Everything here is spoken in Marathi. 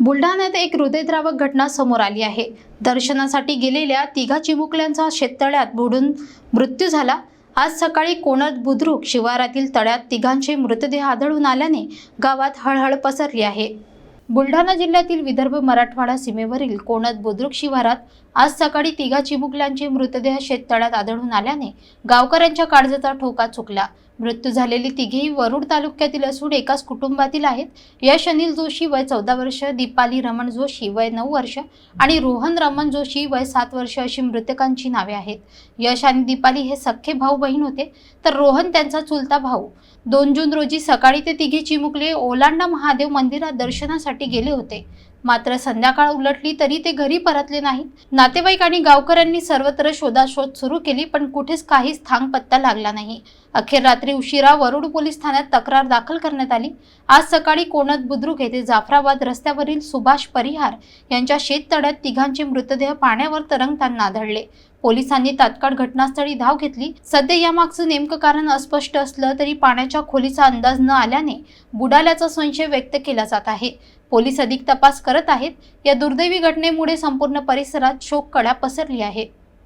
बुलढाण्यात एक हृदयद्रावक घटना समोर आली आहे. दर्शनासाठी गेलेल्या तिघा चिमुकल्यांचा शेततळ्यात बुडून मृत्यू झाला. आज सकाळी कोणत बुद्रुक शिवारातील तळ्यात तिघांचे मृतदेह आढळून आल्याने गावात हळहळ पसरली आहे. बुलढाणा जिल्ह्यातील विदर्भ मराठवाडा सीमेवरील कोणत बुद्रुक शिवारात आज सकाळी तिघा चिमुकल्यांचे मृतदेह शेततळ्यात आढळून आल्याने गावकऱ्यांच्या काळजाचा ठोका चुकला. मृत्यू झालेली तिघेही वरुड तालुक्यातील असून एकाच कुटुंबातील आहेत. यश अनिल जोशी वय चौदा वर्ष दीपाली रमण जोशी वय नऊ वर्ष आणि रोहन रमण जोशी वय सात वर्ष अशी मृतकांची नावे आहेत. यश आणि दीपाली हे सख्खे भाऊ बहीण होते. तर रोहन त्यांचा चुलता भाऊ. दोन जून रोजी सकाळी ते तिघे चिमुकले ओलांडा महादेव मंदिरात दर्शनासाठी गेले होते. मात्र संध्याकाळ उलटली तरी ते घरी परतले नाहीत. नातेवाईक आणि गावकऱ्यांनी सर्वत्र शोधाशोध सुरू केली पण कुठेच काहीच थांग पत्ता लागला नाही. अखेर रात्री उशिरा वरुड पोलीस ठाण्यात तक्रार दाखल करण्यात आली. आज सकाळी कोणत बुद्रुक येथे जाफराबाद रस्त्यावरील सुभाष परिहार यांच्या शेततळ्यात तिघांचे मृतदेह पाण्यावर तरंगताना आढळले. पोलिसांनी तात्काळ घटनास्थळी धाव घेतली. सध्या यामागचं नेमकं कारण अस्पष्ट असलं तरी पाण्याच्या खोलीचा अंदाज न आल्याने बुडाल्याचा संशय व्यक्त केला जात आहे. पोलीस अधिक तपास करत आहेत. या दुर्दैवी घटनेमुळे संपूर्ण परिसरात शोककळा पसरली आहे.